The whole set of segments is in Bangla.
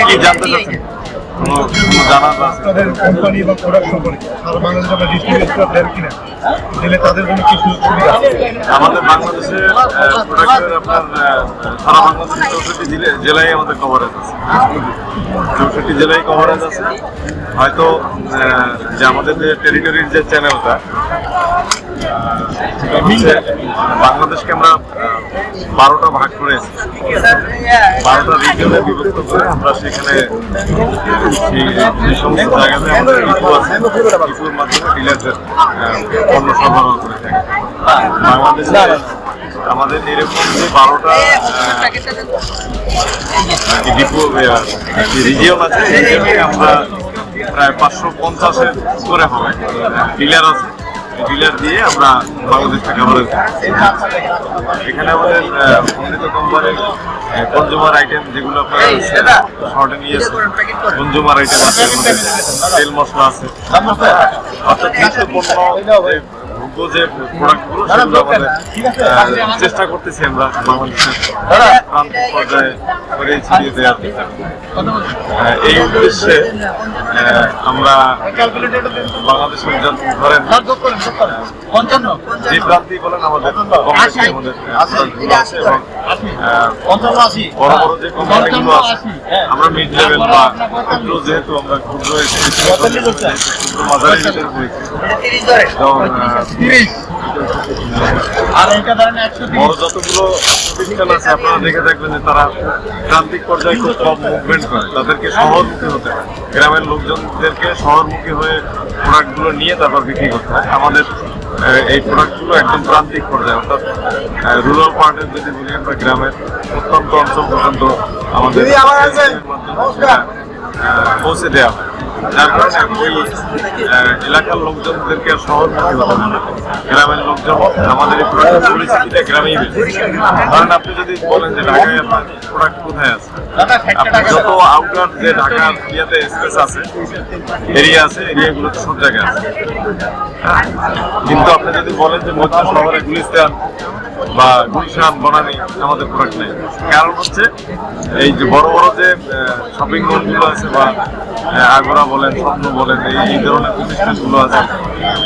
কি জানতে চাচ্ছেন? কোম্পানি বা প্রোডাক্ট সম্পর্কে সারা বাংলাদেশে আপনার ডিস্ট্রিবিউটর দেন কিনা দিলে তাদের জন্য কিছু সুবিধা আমাদের বাংলাদেশে প্রোডাক্টের আপনার আহ, সারা বাংলাদেশে চৌষট্টি জেলায় জেলায় আমাদের কভারেজ আছে। চৌষট্টি জেলায় কভারেজ আছে। হয়তো যে আমাদের যে টেরিটরির যে চ্যানেলটা বাংলাদেশকে আমরা বারোটা ভাগ করেছি বারোটা রিজনে বিভক্ত করে আমরা সেখানে যে সমস্ত জায়গাতে আমাদের ইস্যু আছে। ইস্যুর মাধ্যমে ডিলারদের পণ্য সরবরাহ করে থাকি। বাংলাদেশে আমাদের এরকম যে বারোটা ডিপো রিজিয়ন আছে আমরা প্রায় পাঁচশো পঞ্চাশের করে হবে। ডিলার আছে। ডিলার দিয়ে আমরা বাংলাদেশটা আমাদের এখানে আমাদের উন্নত কোম্পানির কনজুমার আইটেম যেগুলো আপনারা শর্টে নিয়ে কনজুমার আইটেম আছে তেল মশলা আছে। অর্থাৎ পণ্য যে যে প্রোডাক্টগুলো সেগুলো আমাদের চেষ্টা করতেছি আমরা বাংলাদেশের প্রান্ত পর্যায়ে ছড়িয়ে দেওয়ার চেষ্টা এই উদ্দেশ্যে আমরা বাংলাদেশের ধরেন যে প্রান্তি বলেন আমাদের আমাদের আশি বড় বড় যে কোম্পানিগুলো আছে। আমরা মিড লেভেল বা ক্ষুদ্র যেহেতু আমরা ক্ষুদ্র ক্ষুদ্র মাঝারি ভিতরে করেছি তো, আহ, তিরিশ। আর এটা ধরেন একশো বড় যতগুলো প্রতিষ্ঠান আছে আপনারা দেখে থাকবেন যে তারা প্রান্তিক পর্যায়ে খুব কম মুভমেন্ট করে। তাদেরকে শহরমুখী হতে হয়। গ্রামের লোকজনদেরকে শহরমুখী হয়ে প্রোডাক্টগুলো নিয়ে তারপর বিক্রি করতে হয়। আমাদের এই প্রোডাক্টগুলো একদম প্রান্তিক পর্যায়ে অর্থাৎ রুরাল পার্টের যদি বলি আমরা গ্রামের অত্যন্ত অঞ্চল পর্যন্ত আমাদের পৌঁছে দেওয়া হয়। যার কারণে ওই এলাকার লোকজনদেরকে শহরমুখী হতে না গ্রামের লোকজন আমাদের এই প্রোডাক্টের পরিস্থিতিটা গ্রামেই বেশি কারণ আপনি যদি বলেন যে ঢাকায় আপনার প্রোডাক্ট কোথায় আছে? আপনি যত আউটার যে ঢাকার ইয়েতে স্পেস আছে এরিয়া আছে এরিয়াগুলোতে সব জায়গায় আছে। কিন্তু আপনি যদি বলেন যে মধ্য শহরে গুলিস্তান বা গুলশান, বনানি আমাদের প্রোডাক্ট নেই। কারণ হচ্ছে, এই যে বড় বড় যে শপিং মলগুলো আছে বা আগোরা বলেন, স্বপ্ন বলেন, এই ধরনের প্রতিষ্ঠানগুলো আছে,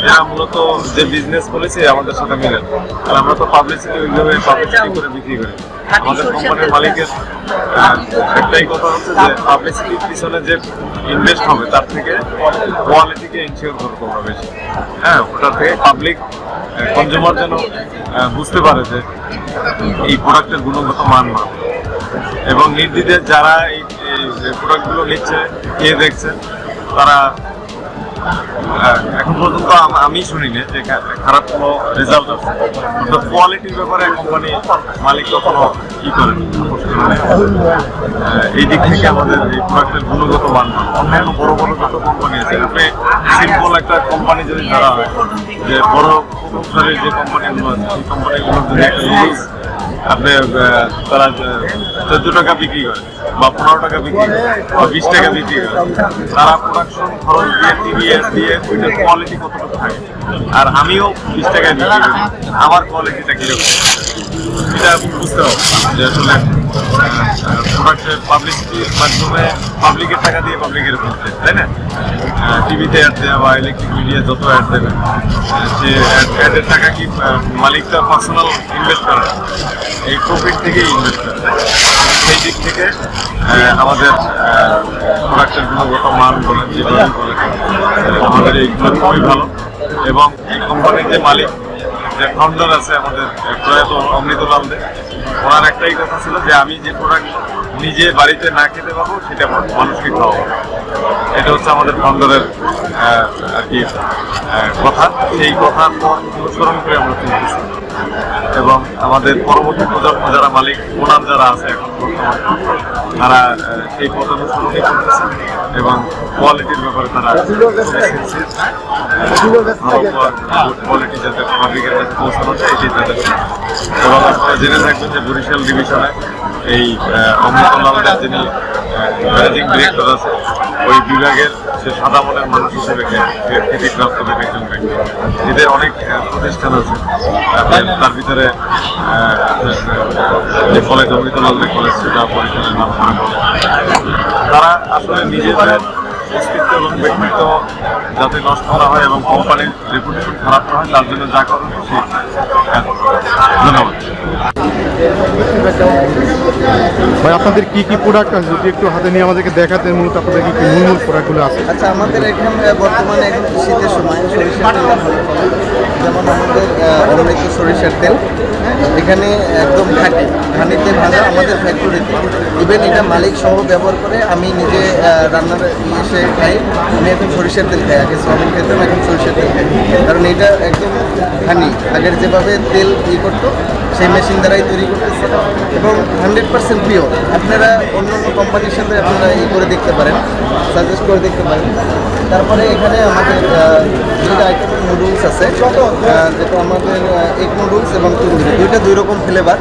এরা মূলত যে বিজনেস করেছে আমাদের সাথে মিলে। আর আমরা তো পাবলিসিটি ওইভাবে পাবলিসিটি করে বিক্রি করি। আমাদের কোম্পানির মালিকের একটাই কথা হচ্ছে যে পাবলিসিটির পিছনে যে ইনভেস্ট হবে, তার থেকে কোয়ালিটিকে ইনশিওর করব আমরা বেশি। হ্যাঁ ওটা থেকে পাবলিক কনজিউমার যেন বুঝতে পারে যে এই প্রোডাক্টের গুণগত মান ভালো এবং নির্দ্বিধে যারা এই প্রোডাক্টগুলো নিচ্ছে খেয়ে দেখছে, তারা এখন পর্যন্ত আম- শুনিনি যে খারাপ কোনো রেজাল্ট আছে অর্থাৎ কোয়ালিটির ব্যাপারে কোম্পানি মালিক কখনো কি করে না। এই দিক থেকে আমাদের এই প্রোডাক্টের গুণগত মান। অন্যান্য বড় বড় যত কোম্পানি আছে সিম্পল একটা কোম্পানি যদি ধরা হয়, যে বড় প্রথমসারির যে কোম্পানিগুলো আছে, সেই কোম্পানিগুলো যদি আপনি তারা চোদ্দ টাকা বিক্রি করে বা পনেরো টাকা বিক্রি করে বা বিশ টাকা বিক্রি করে। তারা প্রোডাকশন খরচ দিয়ে টিভিএস দিয়ে, ওইটার কোয়ালিটি থাকে? আর আমিও বিশ টাকায় বিক্রি করি। আমার কোয়ালিটিটা কীরকম? এটা বুঝতে হবে যে আসলে প্রোডাক্টের পাবলিসিটির মাধ্যমে পাবলিকের টাকা দিয়ে পাবলিকের বলতে তাই না? টিভিতে অ্যাড দেওয়া বা ইলেকট্রিক মিডিয়া যত অ্যাড দেবে সে অ্যাডের টাকা কি আহ, মালিক তার পার্সোনাল ইনভেস্ট করে? এই প্রফিট থেকেই ইনভেস্ট করে। সেই দিক থেকে আমাদের প্রোডাক্টের গুণগত মান বলেন যেভাবে বলেন আমাদের এইগুলো খুবই ভালো। এবং এই কোম্পানির যে মালিক যে ফাউন্ডার আছে আমাদের প্রয়াত অমৃতলাল দে, ওনার একটাই কথা ছিল যে আমি যে প্রোডাক্ট নিজে বাড়িতে না খেতে পারব, সেটা মানুষকে খাওয়াবো এটা হচ্ছে আমাদের ফাউন্ডারের আর কি কথা। সেই কথার অনুসরণ করে আমরা চলতেছি এবং আমাদের পরবর্তী প্রজন্ম যারা মালিক, ওনার যারা আছে এখন বর্তমানে, তারা সেই পথ অনুসরণই করতেছে এবং কোয়ালিটির ব্যাপারে তারা কোয়ালিটি যাতে পাবলিকের কাছে পৌঁছানো যায় এটি তাদের এবং আপনারা জেনে থাকবেন যে বরিশাল ডিভিশনে এই আহ, অমৃতলালদের যিনি ম্যানেজিং ডিরেক্টর আছে ওই বিভাগের সে সাদা মনের মানুষ হিসেবে খ্যা- খ্যা- খ্যাতিপ্রাপ্ত একজন ব্যক্তি। এদের অনেক প্রতিষ্ঠান আছে। তার- তার ভিতরে যে কলেজ অমৃতলাল কলেজ সেটা পরিচালনার নাম তারা আসলে নিজেদের অস্তিত্ব এবং ব্যক্তিত্ব যাতে নষ্ট করা হয় এবং কোম্পানির রেপুটেশন খারাপ হয় তার জন্য যা করুন সেই ধন্যবাদ। ভাই, আপনাদের কি কি প্রোডাক্ট আছে? যদি একটু হাতে নিয়ে আমাদেরকে দেখাতেন মূলত আপনাদের কি কি মূল মূল প্রোডাক্টগুলো আছে? আচ্ছা আমাদের এখানে বর্তমানে এখন শীতের সময় সরিষার তেল যেমন আমাদের অমৃত সরিষার তেল। এখানে একদম ঘাটি। ঘানিতে ভাঙা আমাদের ফ্যাক্টরিতে ইভেন এটা মালিক সহ ব্যবহার করে, আমি নিজে রান্নার এসে খাই, আমি এখন সরিষার তেল খাই। আগে সয়াবিন খেতাম, এখন সরিষার তেল খাই। কারণ এটা একদম ঘানি আগের যেভাবে তেল ই করতো, সেই মেশিন দ্বারাই তৈরি করতেছে। এবং হান্ড্রেড পার্সেন্ট পিওর আপনারা অন্য অন্য কোম্পানির সাথে আপনারা ই করে দেখতে পারেন সাজেস্ট করে দেখতে পারেন। তারপরে এখানে আমাদের দুইটা আইটেমের নুডলস আছে। যেটা আমাদের এগ নুডলস এবং তন্দুরি। দুইটা দুই রকম ফ্লেভার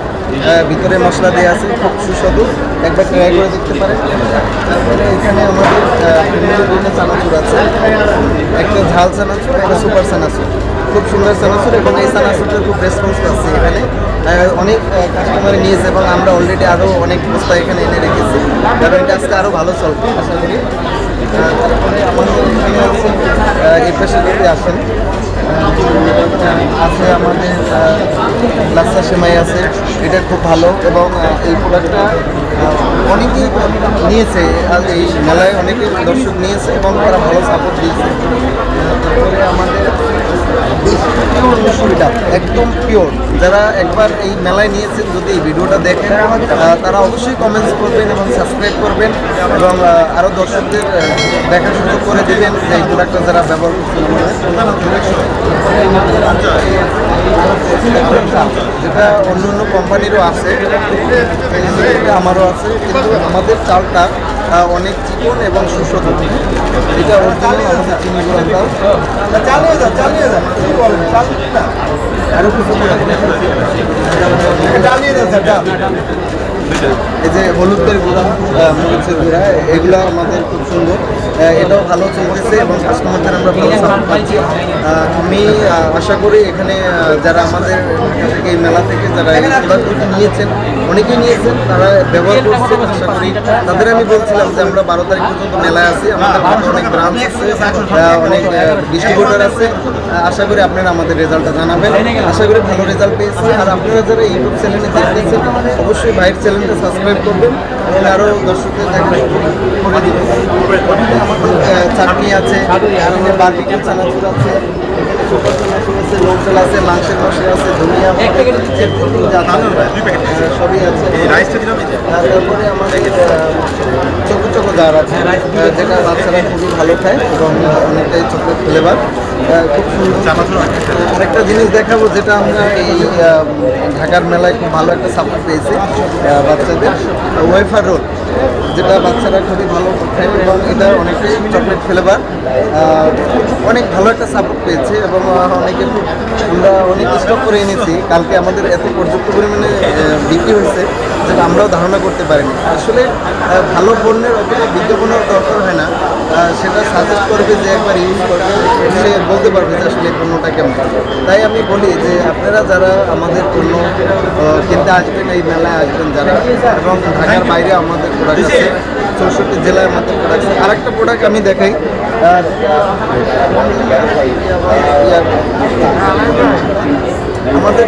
ভিতরে মশলা দেওয়া আছে, খুব সুস্বাদু। একবার ট্রাই করে দেখতে পারেন। তারপরে এখানে আমাদের দুটো চানাচুর আছে। একটা ঝাল চানাচুর, একটা সুপার চানাচুর। খুব সুন্দর চানাচুর এবং এই চানাচুরটার খুব রেসপন্স পাচ্ছি এখানে। অনেক কাস্টমার নিয়েছে এবং আমরা অলরেডি আরও অনেক বস্তা এখানে এনে রেখেছি। কারণ এটা আজকে আরও ভালো চলবে, আশা করি। তারপরে আমাদের এখানে আছে এই পাশে যদি আসেন আছে, আমাদের লাচ্ছা সেমাই আছে, এটা খুব ভালো এবং এই প্রোডাক্টটা অনেকেই নিয়েছে, আর এই মেলায় অনেকে দর্শক নিয়েছে এবং তারা ভালো সাপোর্ট দিয়েছে। তারপরে আমাদের একদম পিওর যারা একবার এই মেলায় নিয়েছেন, যদি এই ভিডিওটা দেখেন তারা অবশ্যই কমেন্টস করবেন এবং সাবস্ক্রাইব করবেন এবং আরও দর্শকদের দেখার সুযোগ করে দেবেন যে এই প্রোডাক্টটা যারা ব্যবহার যেটা অন্য অন্য কোম্পানিরও আছে আমারও আছে, কিন্তু আমাদের চালটা অনেক চিকন এবং সুস্বাদু। এটা চালিয়ে চালিয়ে চালিয়ে এই যে হলুদের গুঁড়া মরিচের গুঁড়া, এগুলো আমাদের খুব সুন্দর। এটাও ভালো চলতেছে এবং কাস্টমারদের আমরা ভালো সাপোর্ট পাচ্ছি। আমি আশা করি এখানে যারা আমাদের থেকে এই মেলা থেকে যারা এই প্রোডাক্টগুলো নিয়েছেন, অনেকেই নিয়েছেন, তারা ব্যবহার করছেন, আশা করি তাদের আমি বলছিলাম যে আমরা বারো তারিখ পর্যন্ত মেলায় আছি, আমাদের অনেক ব্রাঞ্চ আছে অনেক ডিস্ট্রিবিউটার আছে। আশা করি আপনারা আমাদের রেজাল্টটা জানাবেন। আশা করি ভালো রেজাল্ট পেয়েছি। আর আপনারা যারা ইউটিউব চ্যানেলে দেখতেছেন, অবশ্যই ভাইয়ের চ্যানেলটা সাবস্ক্রাইব করবেন। এবং আরও দর্শকদের দেখা করে চাটনি আছে বার্বিকিউ চানাচুর আছে এখানে আছে লোক আছে মাংসের মশলা আছে ধনিয়া চেটনি যা আছে, আহ, সবই আছে। তারপরে আমাদের চকো চকো জার আছে। যেটা বাচ্চারা খুবই ভালো খায় এবং অনেকটাই চকলেট ফ্লেভার খুব সুন্দর। আরেকটা জিনিস দেখাবো যেটা আমরা এই ঢাকার মেলায় খুব ভালো একটা সাপোর্ট পেয়েছি বাচ্চাদের ওয়েফার রোল। যেটা বাচ্চারা খুবই ভালো খায় এবং এটা অনেকটাই চকলেট ফ্লেভার অনেক ভালো একটা সাপোর্ট পেয়েছে এবং অনেকে আমরা অনেক স্টক করে এনেছি। কালকে আমাদের এত পর্যাপ্ত পরিমাণে বিক্রি হয়েছে যেটা আমরাও ধারণা করতে পারিনি। আসলে ভালো পণ্যের অতটা বিজ্ঞাপনের দরকার হয় না। সেটা সাজেস্ট করবে যে একবার ইউজ করবে, সে বলতে পারবে যে আসলে পণ্যটা কেমন। তাই আমি বলি যে আপনারা যারা আমাদের পণ্য কিনতে আসবেন, এই মেলায় আসবেন যারা, এবং ঢাকার বাইরে আমাদের প্রোডাক্ট চৌষট্টি জেলায় আমাদের প্রোডাক্ট আরেকটা প্রোডাক্ট আমি দেখাই। আমাদের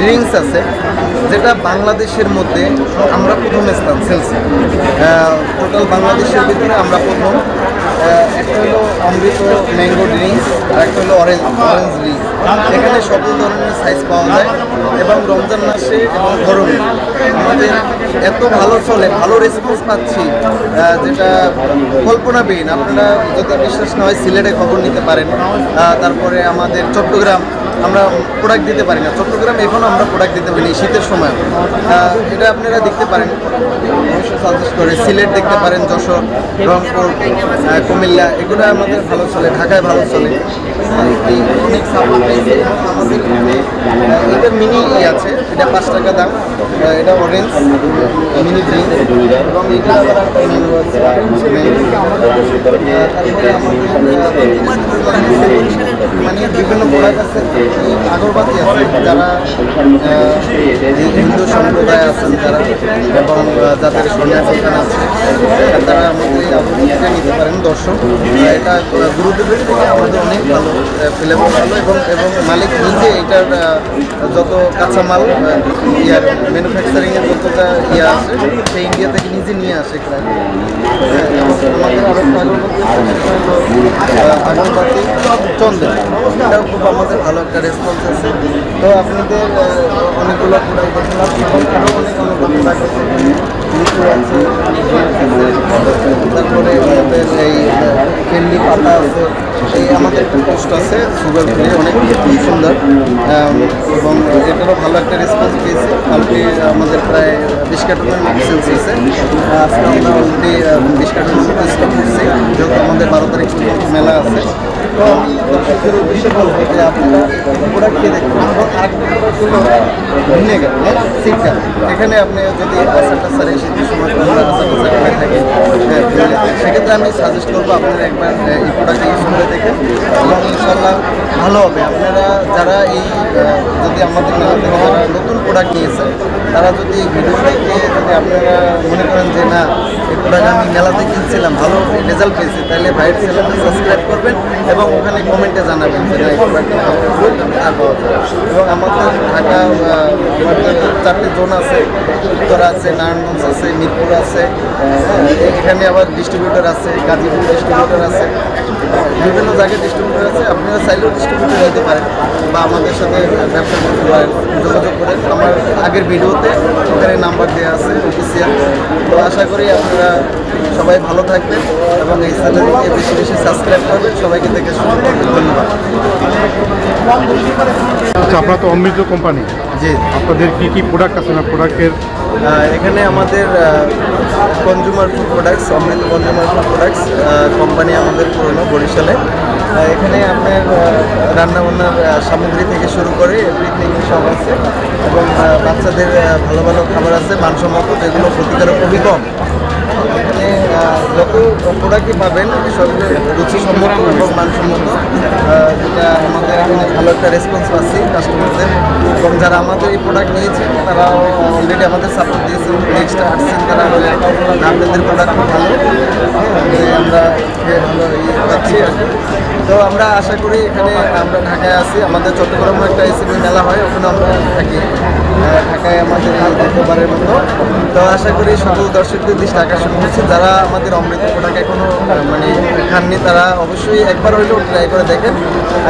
ড্রিঙ্কস আছে, যেটা বাংলাদেশের মধ্যে আমরা প্রথম স্থান সেলসে টোটাল বাংলাদেশের ভিতরে আমরা প্রথম। একটা হলো অমৃত ম্যাঙ্গো ড্রিঙ্কস আর একটা হলো অরেঞ্জ অরেঞ্জ ড্রিঙ্কস এখানে সকল ধরনের সাইজ পাওয়া যায় এবং রমজান মাসে এবং গরমে আমাদের এত ভালো চলে, ভালো রেসপন্স পাচ্ছি যেটা যেটা কল্পনাবিহীন আপনারা যদি বিশ্বাস না হয় সিলেটে খবর নিতে পারেন। তারপরে আমাদের চট্টগ্রাম আমরা প্রোডাক্ট দিতে পারি না। চট্টগ্রাম এখনও আমরা প্রোডাক্ট দিতে পারি শীতের সময়। এটা আপনারা দেখতে পারেন। সাজেস্ট করে। সিলেট দেখতে পারেন, যশোর, রংপুর কুমিল্লা, এগুলো আমাদের ভালো চলে, ঢাকায় ভালো চলে। এটা মিনি ই আছে, এটা পাঁচ টাকা দাম। এটা অরেঞ্জ মিনি ড্রিঙ্ক এবং মানে বিভিন্ন প্রোডাক্ট আছে। আগরবাতি আছে যারা হিন্দু সম্প্রদায় আছেন যারা এবং যাদের সোনার দোকান আছে পারেন দর্শক এটা গুরুদেবের থেকে আমাদের অনেক ভালো ফ্লেভার ভালো এবং এবং মালিক নিজে এটার যত কাঁচামাল ইয়ার ম্যানুফ্যাকচারিংয়ের যতটা ইয়ে আছে সেই ইন্ডিয়া থেকে নিজে নিয়ে আসে এবং আমাদের আগরবাতি চন্দন এটাও খুব আমাদের ভালো একটা রেসপন্স আছে তো আপনাদের অনেকগুলো প্রোডাক্ট দেখলাম আরও অনেক অনেক আছে লিচু আছে তারপরে এই কেন্ডি পাতা আছে। এই আমাদের একটা পোস্ট আছে, সুগার ফ্রি অনেক সুন্দর। এবং এটারও ভালো একটা রেসপন্স পেয়েছে। কালকে আমাদের প্রায় বিশ কার্টুনের মতো সেলস হয়েছে আজকে আমরা অলরেডি বিশ কার্টুনের মতো স্টক করছি। যেহেতু আমাদের বারো তারিখ মেলা আছে, তো আমি দর্শকদের বলব যে আপনারা প্রোডাক্ট খেয়ে দেখবেন এবং ভিনেগার হ্যাঁ এখানে আপনি যদি টাচার এই শীতের সময় থাকি সেক্ষেত্রে আমি সাজেস্ট করব আপনারা একবার এই প্রোডাক্ট ইউজ করে দেখেন এবং ইনশাল্লাহ ভালো হবে। আপনারা যারা এই যদি আমাদের নতুন প্রোডাক্ট নিয়েছেন তারা যদি এই ভিডিও দেখে যদি আপনারা মনে করেন যে, না, এই প্রোডাক্ট আমি মেলাতে কিনছিলাম, ভালো রেজাল্ট পেয়েছি, তাহলে ভাইয়ের চ্যানেলটা সাবস্ক্রাইব করবেন এবং ওখানে কমেন্টে জানাবেন যে, না, এই প্রোডাক্টটা এবং আমাদের ঢাকা চারটে জোন আছে, উত্তর আছে, নারায়ণগঞ্জ আছে, মিরপুর আছে এখানে আবার ডিস্ট্রিবিউটর আছে, গাজীপুর ডিস্ট্রিবিউটর আছে, বিভিন্ন জায়গায় ডিস্ট্রিবিউটর আছে। আপনারা চাইলেও ডিস্ট্রিবিউটর হতে পারেন বা আমাদের সাথে ব্যবসা করতে পারেন, যোগাযোগ করে আমার আগের ভিডিওতে ওখানে নাম্বার দেওয়া আছে অফিসিয়াল তো আশা করি আপনারা সবাই ভালো থাকবেন এবং এই চ্যানেলকে বেশি বেশি সাবস্ক্রাইব করবেন। সবাইকে দেখে শুরু করবেন ধন্যবাদ। আচ্ছা আপনার তো অমৃত কোম্পানি। জি। আপনাদের কি কি প্রোডাক্ট আছে না প্রোডাক্টের এখানে আমাদের consumer food products Amrit consumer food products company আমাদের পুরনো বরিশালে। এখানে আপনার রান্নাবান্নার সামগ্রী থেকে শুরু করে এভরিথিং সব আছে। এবং বাচ্চাদের ভালো ভালো খাবার আছে। মানসম্মত যেগুলো ক্ষতিকারক খুবই কম। যত প্রোডাক্টই পাবেন সবগুলো রুচিসম্মত এবং মানসম্মত। যেটা আমাদের এখানে ভালো একটা রেসপন্স পাচ্ছি কাস্টমারদের এবং যারা আমাদের এই প্রোডাক্ট নিয়েছে তারা অলরেডি আমাদের সাপোর্ট দিয়েছেন নেক্সট আসছেন তারা হলে "না, আপনাদের প্রোডাক্ট ভালো। হ্যাঁ, আমরা ভালো ইয়ে পাচ্ছি আর। তো আমরা আশা করি এখানে আমরা ঢাকায় আছি। আমাদের চট্টগ্রামে একটা এসিবি মেলা হয় ওখানে আমরা থাকি। ঢাকায় আমাদের দ্বিতীয়বারের মতো। তো আশা করি সকল দর্শকদের দৃষ্টি আকর্ষণ করছি। যারা আমাদের অমৃত প্রোডাক্ট এখনও আহ, মানে খাননি তারা অবশ্যই একবার হইলেও ট্রাই করে দেখেন।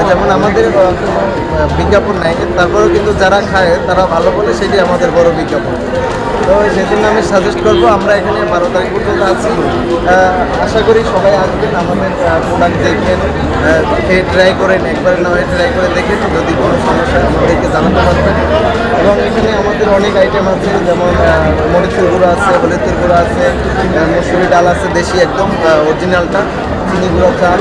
যেমন আমাদের বিজ্ঞাপন নাই তারপরেও কিন্তু যারা খায় তারা ভালো বলে সেটি আমাদের বড় বিজ্ঞাপন। তো সেই জন্য আমি সাজেস্ট করব আমরা এখানে বারো তারিখ পর্যন্ত আছি। আশা করি সবাই আসবেন আমাদের প্রোডাক্ট আহ, খেয়ে ট্রাই করেন একবার না হয় ট্রাই করে দেখেন যদি কোনো সমস্যা আমাদেরকে জানাতে পারবেন। এবং এখানে আমাদের অনেক আইটেম আছে যেমন মরিচুর গুঁড়ো আছে হলুদের গুঁড়ো আছে মসুরি ডাল আছে দেশি একদম অরিজিনালটা চিনি। গুঁড়ো চাল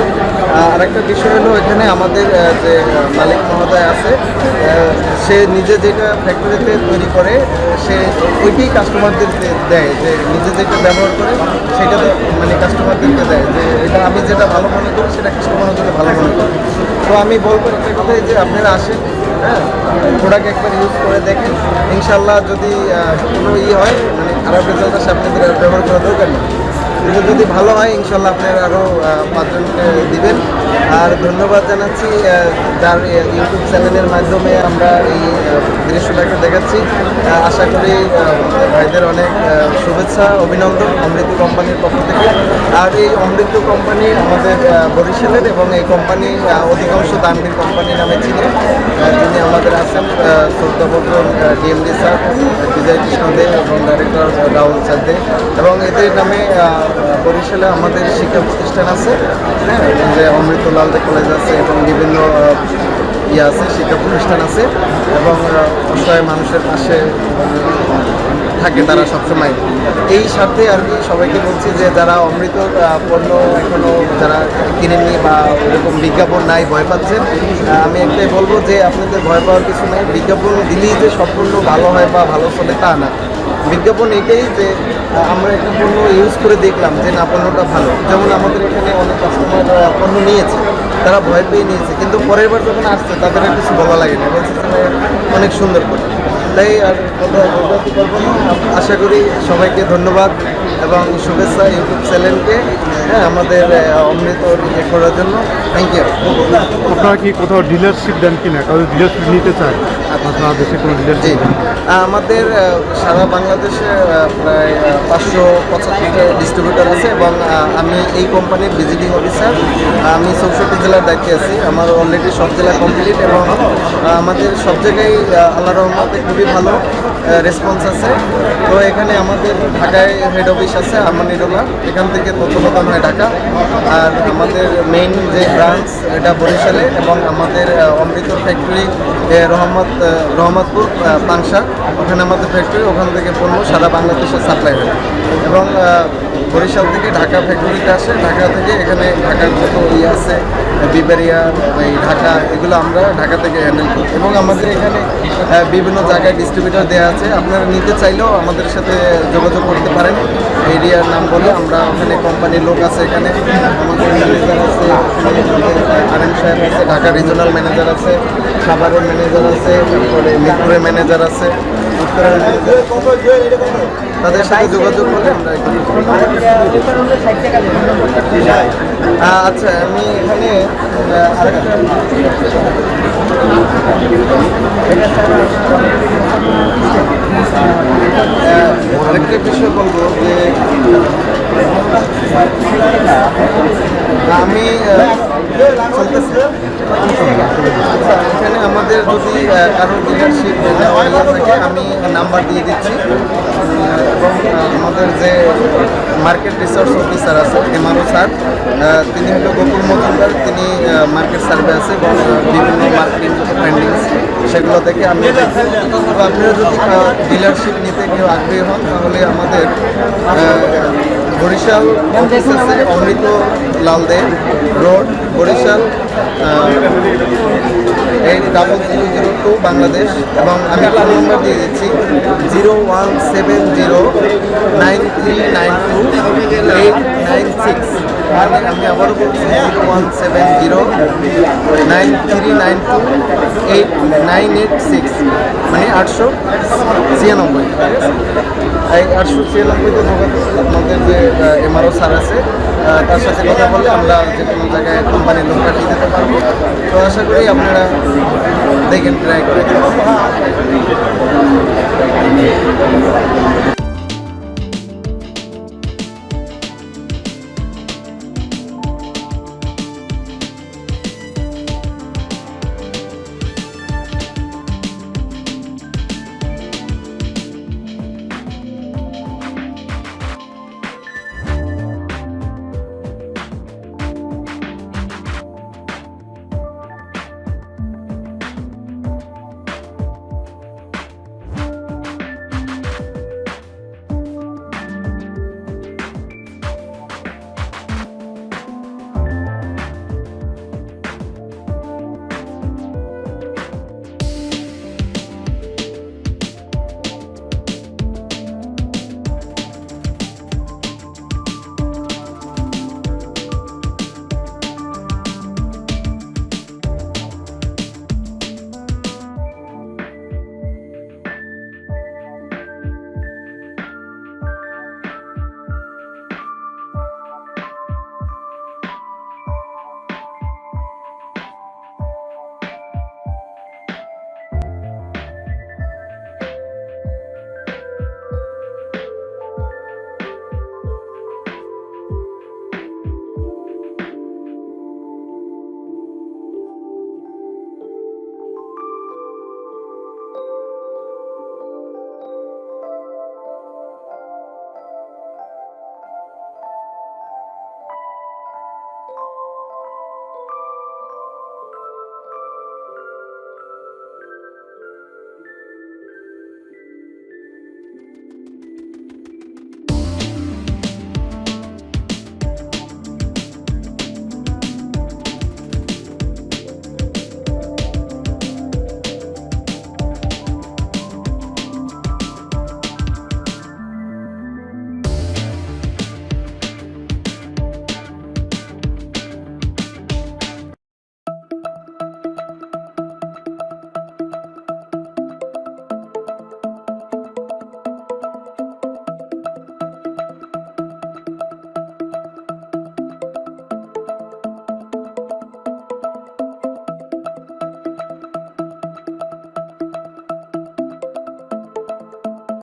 আহ, আরেকটা বিষয় হলো এখানে আমাদের যে মালিক মহোদয় আছে সে নিজে যেটা ফ্যাক্টরিতে তৈরি করে সে ওইটাই কাস্টমারদের দেয় যে নিজে যেটা ব্যবহার করে সেটা মানে কাস্টমারদেরকে দেয় যে এটা আমি যেটা ভালো মনে করি সেটা কাস্টমারের জন্য ভালো মনে করি। তো আমি বলব একটা কথাই যে আপনারা আসেন হ্যাঁ প্রোডাক্ট একবার ইউজ করে দেখেন। ইনশাল্লাহ যদি কোনো ই হয় মানে খারাপ রেজাল্ট আসে আপনাদের ব্যবহার করা দরকার নেই। যদি ভালো হয় ইনশাল্লাহ আপনারা আরও পাঁচজনকে দিবেন। আর ধন্যবাদ জানাচ্ছি যার ইউটিউব চ্যানেলের মাধ্যমে আমরা এই দৃশ্যটাকে দেখাচ্ছি। আশা করি ভাইদের অনেক শুভেচ্ছা, অভিনন্দন অমৃত কোম্পানির পক্ষ থেকে। আর এই অমৃত কোম্পানি আমাদের বরিশালের এবং এই কোম্পানি অধিকাংশ দানবীর কোম্পানি নামে চিনে। যিনি আমাদের আছেন শ্রদ্ধাবর্ধন ডিএমডি স্যার, বিজয় কৃষ্ণ দে এবং ডাইরেক্টর রাহুল চাঁদ দে। এবং এদের নামে বরিশালে আমাদের শিক্ষা প্রতিষ্ঠান আছে। হ্যাঁ যে অমৃতলাল দে কলেজ আছে এবং বিভিন্ন ইয়ে আছে শিক্ষা প্রতিষ্ঠান আছে এবং অসহায় মানুষের পাশে থাকে তারা সবসময়। এই সাথে আর কি সবাইকে বলছি যে যারা অমৃত পণ্য এখনও যারা কিনেননি বা ওরকম বিজ্ঞাপন নাই, ভয় পাচ্ছেন আমি একটাই বলব যে আপনাদের ভয় পাওয়ার কিছু নেই। বিজ্ঞাপন দিলেই যে সম্পূর্ণ ভালো হয় বা ভালো চলে তা না। বিজ্ঞাপন এটাই যে আমরা একটা পণ্য ইউজ করে দেখলাম যে না, পণ্যটা ভালো। যেমন আমাদের এখানে অনেক কাস্টমার পণ্য নিয়েছে, তারা ভয় পেয়ে নিয়েছে। কিন্তু পরের বার যখন আসছে তাদের কিছু বলা লাগে না। অনেক সুন্দর করে তাই আর কথা না আশা করি সবাইকে ধন্যবাদ এবং শুভেচ্ছা ইউটিউব চ্যানেলকে হ্যাঁ আমাদের অমৃত ইয়ে করার জন্য। থ্যাংক ইউ আপনারা কি কোথাও ডিলারশিপ দেন কিনা? কারও ডিলারশিপ নিতে চায়? আপনারা দেশে কোনো ডিলারশিপ আমাদের সারা বাংলাদেশে প্রায় পাঁচশো পঁচাত্তরটা ডিস্ট্রিবিউটার আছে এবং আমি এই কোম্পানির ভিজিটিং অফিসার আমি চৌষট্টি জেলার দায়িত্বে আছি। আমার অলরেডি সব জেলা কমপ্লিট এবং আমাদের সব জায়গায় আল্লাহ রহমতে খুবই ভালো রেসপন্স আছে। তো এখানে আমাদের ঢাকায় হেড অফিস আছে আমানিরোলা এখান থেকে প্রদান হয় ঢাকা। আর আমাদের মেইন যে ব্রাঞ্চ এটা বরিশালে এবং আমাদের অমৃত ফ্যাক্টরি রহমত রহমতপুর পাংশা। ওখানে আমাদের ফ্যাক্টরি ওখান থেকে পণ্য সারা বাংলাদেশে সাপ্লাই হয়। এবং বরিশাল থেকে ঢাকা ফ্যাক্টরিতে আসে। ঢাকা থেকে এখানে ঢাকার যত ইয়ে আছে বিবেরিয়া এই ঢাকা, এগুলো আমরা ঢাকা থেকে হ্যান্ডেল করি। এবং আমাদের এখানে বিভিন্ন জায়গায় ডিস্ট্রিবিউটর দেওয়া আছে। আপনারা নিতে চাইলেও আমাদের সাথে যোগাযোগ করতে পারেন। এরিয়ার নাম বলে আমরা ওখানে কোম্পানির লোক আছে এখানে। আমাদের ম্যানেজার আছে আর এম সাহেব আছে, ঢাকা রিজনাল ম্যানেজার আছে সাভারের ম্যানেজার আছে, তারপরে মিরপুরের ম্যানেজার আছে। তাদের সাথে যোগাযোগ করলে আমরা আচ্ছা আমি এখানে আরেকটা আরেকটা বিষয় বলব যে আমি এখানে আমাদের যদি আহ, কারও ডিলারশিপ থাকে আমি নাম্বার দিয়ে দিচ্ছি। এবং আমাদের যে মার্কেট রিসার্চ অফিসার আছে এমআরও স্যার তিনি হলো গোকুল মজুমদার তিনি মার্কেট সার্ভে আছে এবং বিভিন্ন মার্কেটিং ফাইন্ডিংস সেগুলো থেকে আমি আপনারা যদি ডিলারশিপ নিতে কেউ আগ্রহী হন তাহলে আমাদের বরিশাল অফিস আছে অমৃত লালদে রোড, বরিশাল এই double zero zero two Bangladesh এবং আমি ফোন নম্বর দিয়ে দিচ্ছি zero one seven zero nine three nine two eight nine six. আমি আবারও one seven zero nine three nine two eight nine eight six মানে আটশো ছিয়ানব্বই এই আটশো ছিয়ানব্বইতে আমাদের যে এমআরও স্যার আছে। তার সাথে কথা বলে আমরা যে কোনো জায়গায় কোম্পানির লোক পাঠিয়ে দিতে পারব। তো আশা করি আপনারা দেখেন ট্রাই করে